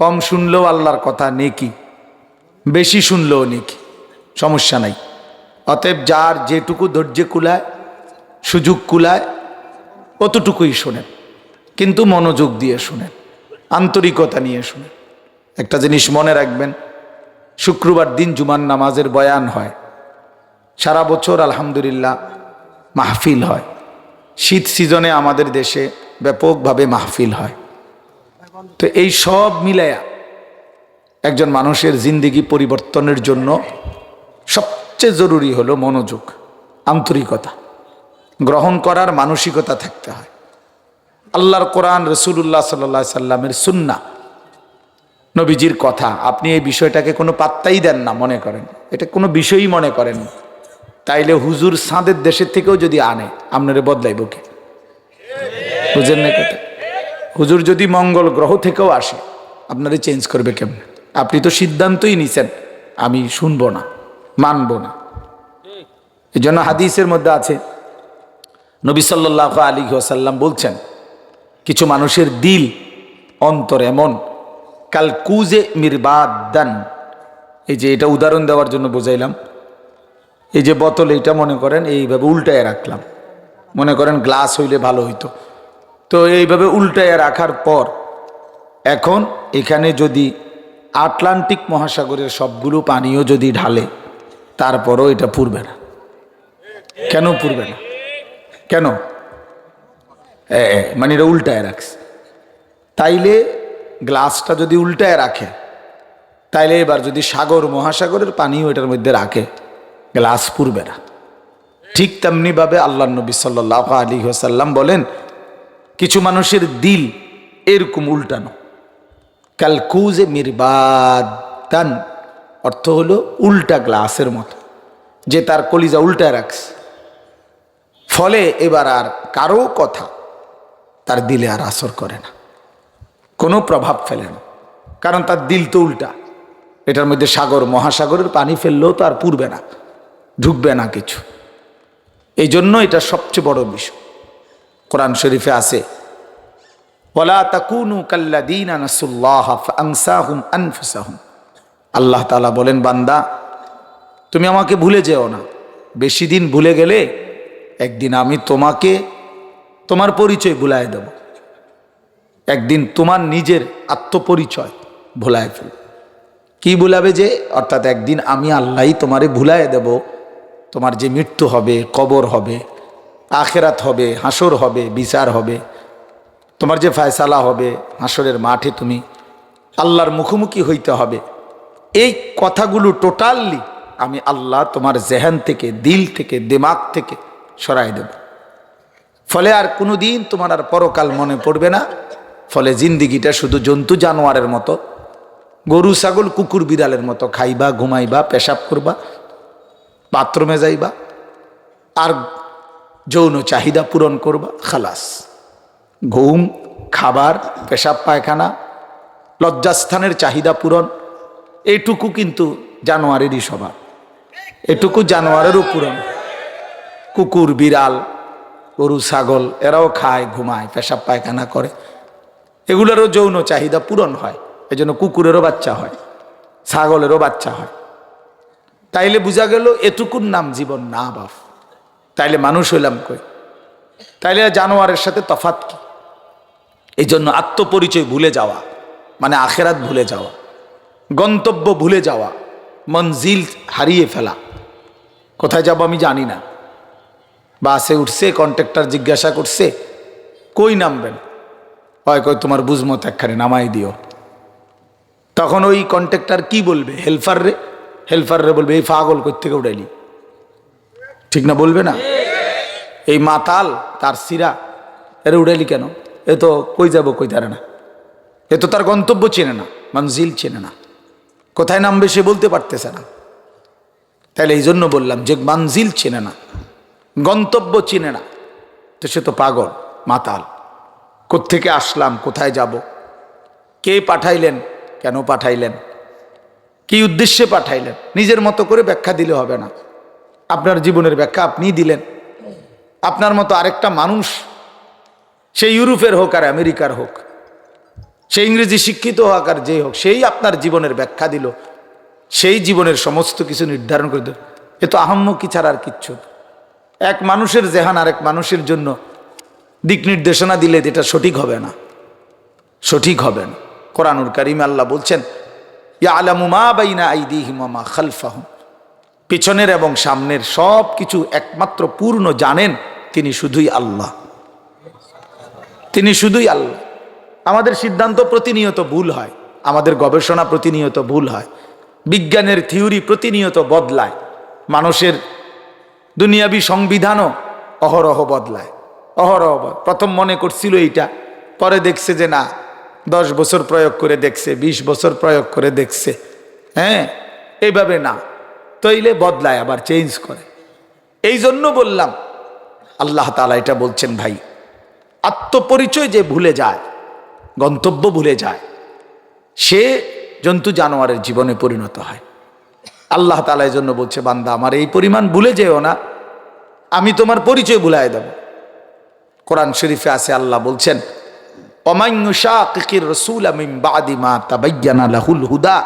কম শুনলেও আল্লাহর কথা, নেকি। বেশি শুনলেও নেকি। সমস্যা নাই। অতএব যার যেটুকু ধৈর্য কুলায়, সুযোগ কুলায়, অতটুকুই শোনেন। কিন্তু মনোযোগ দিয়ে শুনেন, আন্তরিকতা নিয়ে শুনেন। একটা জিনিস মনে রাখবেন, শুক্রবার দিন জুমান নামাজের বয়ান হয়। সারা বছর আলহামদুলিল্লাহ মাহফিল হয়। শীত সিজনে আমাদের দেশে ব্যাপকভাবে মাহফিল হয়। তো এই সব মিলায়া একজন মানুষের জিন্দিগি পরিবর্তনের জন্য সবচেয়ে জরুরি হলো মনোযোগ, আন্তরিকতা। গ্রহণ করার মানসিকতা থাকতে হয়। আল্লাহর কোরআন রসুল্লাহ সাল্লা সাল্লামের সুন্না নবীজির কথা, আপনি এই বিষয়টাকে কোনো পাত্তাই দেন না মনে করেন। এটা কোনো বিষয়ই মনে করেন তাইলে হুজুর সাঁদের দেশের থেকেও যদি আনে, আপনারে বদলাইব কে? বুঝেন না কথা হুজুর যদি মঙ্গল গ্রহ থেকেও আসে আপনারে চেঞ্জ করবে কেমন? আপনি তো সিদ্ধান্তই নিছেন, আমি শুনব না, মানব না। এই জন্য হাদিসের মধ্যে আছে, নবী সাল্লাহ আলী সাল্লাম বলছেন, কিছু মানুষের দিল অন্তর এমন, কাল কুজে মিরবাদান। এই যে এটা উদাহরণ দেওয়ার জন্য বোঝাইলাম, এই যে বোতল এইটা মনে করেন, এইভাবে উল্টায় রাখলাম। মনে করেন গ্লাস হইলে ভালো হইতো। তো এইভাবে উল্টায় রাখার পর এখন এখানে যদি আটলান্টিক মহাসাগরের সবগুলো পানিও যদি ঢালে, তারপরও এটা পুরবে না। কেন পুরবে না? কেন? মানে এটা উল্টায় রাখছে। তাইলে গ্লাসটা যদি উল্টায় রাখে, তাইলে এবার যদি সাগর মহাসাগরের পানিও এটার মধ্যে রাখে, গ্লাস পুরবে না। ঠিক তেমনিভাবে আল্লাহ নবী সাল্লাহ আলী সাল্লাম বলেন কিছু মানুষের দিল এরকম উল্টানো। ক্যালকুজে মিরবাদান অর্থ হলো উল্টা গ্লাসের মতো, যে তার কলিজা উল্টা রাখছে। ফলে এবার আর কারও কথা তার দিলে আর আসর করে না। কোনো প্রভাব ফেলে না, কারণ তার দিল তো উল্টা। এটার মধ্যে সাগর, মহাসাগরের পানি ফেললেও তো আর পুরবে না, ঢুকবে না কিছু। এই জন্য এটা সবচেয়ে বড় বিষয়। কোরআন শরীফে আছে। ওলা তাকুনু কাল্লাদিন আল্লাহ তালা বলেন, বান্দা, তুমি আমাকে ভুলে যেও না। বেশি দিন ভুলে গেলে একদিন আমি তোমাকে, তোমার পরিচয় ভুলায় দেব। একদিন তোমার নিজের আত্মপরিচয় ভুলায় ফেল কি ভুলাবে যে? অর্থাৎ একদিন আমি আল্লাহই তোমারে ভুলায় দেব। তোমার যে মৃত্যু হবে, কবর হবে আখেরাত হবে, হাসর হবে, বিচার হবে। তোমার যে ফায়সালা হবে, হাসরের মাঠে তুমি আল্লাহর মুখোমুখি হইতে হবে। এই কথাগুলো টোটালি আমি আল্লাহ তোমার জেহান থেকে, দিল থেকে, দিমাগ থেকে সরাই দেব। ফলে আর কোনো দিন তোমার আর পরকাল মনে পড়বে না। ফলে জিন্দিগিটা শুধু জন্তু জানোয়ারের মতো, গরু, ছাগল, কুকুর, বিড়ালের মতো খাইবা, ঘুমাইবা, পেশাব করবা, বাথরুমে যাইবা। আর যৌন চাহিদা পূরণ করবা, খালাস। ঘুম, খাবার, পেশাব, পায়খানা, লজ্জাস্থানের চাহিদা পূরণ এইটুকু কিন্তু জানোয়ারেরই স্বভাব এটুকু জানোয়ারেরও পূরণ। কুকুর, বিড়াল, গরু, ছাগল, এরাও খায়, ঘুমায়, পেশাব, পায়খানা করে। এগুলোরও যৌন চাহিদা পূরণ হয় এই জন্য কুকুরেরও বাচ্চা হয়, ছাগলেরও বাচ্চা হয়। তাইলে বোঝা গেল এটুকুর নাম জীবন না বাপ তাইলে মানুষ হইলাম কই? তাইলে জানোয়ারের সাথে তফাত কি? এই জন্য আত্মপরিচয় ভুলে যাওয়া মানে আখেরাত ভুলে যাওয়া, গন্তব্য ভুলে যাওয়া, মঞ্জিল হারিয়ে ফেলা। কোথায় যাব আমি জানি না। বাসে উঠছে, কন্ট্রাক্টর জিজ্ঞাসা করছে, কই নামবেন? হয় কই, তোমার বুঝমত একখানে নামাই দিও। তখন ওই কন্ট্রাক্টর কি বলবে? হেল্পার রে? হেল্পার রে বলবে, এই পাগল থেকে উড়াইলি? ঠিক না বলবে না? এই মাতাল, তার সিরা এর উড়াইলি কেন? এ তো কই যাব, কই তারে না? এ তো তার গন্তব্য চেনে না, মঞ্জিল চেনে না। কোথায় নামবে সে বলতে পারতেছে না। তাহলে এই জন্য বললাম যে মঞ্জিল চেনে না, গন্তব্য চেনে না। তো সে তো পাগল, মাতাল। কোত্থেকে আসলাম, কোথায় যাব? কে পাঠাইলেন? কেন পাঠাইলেন? কি উদ্দেশ্যে পাঠাইলেন? নিজের মতো করে ব্যাখ্যা দিলে হবে না। আপনার জীবনের ব্যাখ্যা আপনি দিলেন। আপনার মতো আরেকটা মানুষ, সে ইউরোপের হোক আর আমেরিকার হোক, সে ইংরেজি শিক্ষিত হোক আর যেই হোক, সেই আপনার জীবনের ব্যাখ্যা দিল। সেই জীবনের সমস্ত কিছু নির্ধারণ করে দিল। এ তো আহম্মকি ছাড়া আর কিচ্ছু। এক মানুষের জেহান আর এক মানুষের জন্য দিক নির্দেশনা দিলে এটা সঠিক হবে না। সঠিক হবে না। কোরআনুল করিম আল্লাহ বলছেন ইয়া আলামু মা বাইনা আইদিহিম খালফাহুম। পিছনের এবং সামনের সব কিছু একমাত্র পূর্ণ জানেন তিনি শুধুই আল্লাহ। তিনি শুধুই আল্লাহ। আমাদের সিদ্ধান্ত প্রতিনিয়ত ভুল হয়, আমাদের গবেষণা প্রতিনিয়ত ভুল হয়, বিজ্ঞানের থিওরি প্রতিনিয়ত বদলায়, মানুষের দুনিয়াবি সংবিধানও অহরহ বদলায়। অহরহ প্রথম মনে করছিল এইটা, পরে দেখছে যে না, দশ বছর প্রয়োগ করে দেখছে ২০ বছর প্রয়োগ করে দেখছে। হ্যাঁ এইভাবে না। তৈলে বদলায়, আবার চেঞ্জ করে। এই জন্য বললাম, আল্লাহ তালা এটা বলছেন ভাই, আত্মপরিচয় যে ভুলে যায়, গন্তব্য ভুলে যায়, সে জন্তু জানোয়ারের জীবনে পরিণত হয়। আল্লাহ তালা এই জন্য বলছে, বান্দা, আমার এই পরিমাণ ভুলে যেও না, আমি তোমার পরিচয় ভুলাই দেব। কোরআন শরীফে আছে, আল্লাহ বলছেন অমায়ুশাকির রসুল আমিম বাদি মা তাবাইয়ানা লাহুল হুদা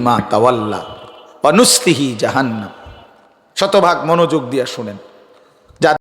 মা শতভাগ মনোযোগ দিয়া শুনেন।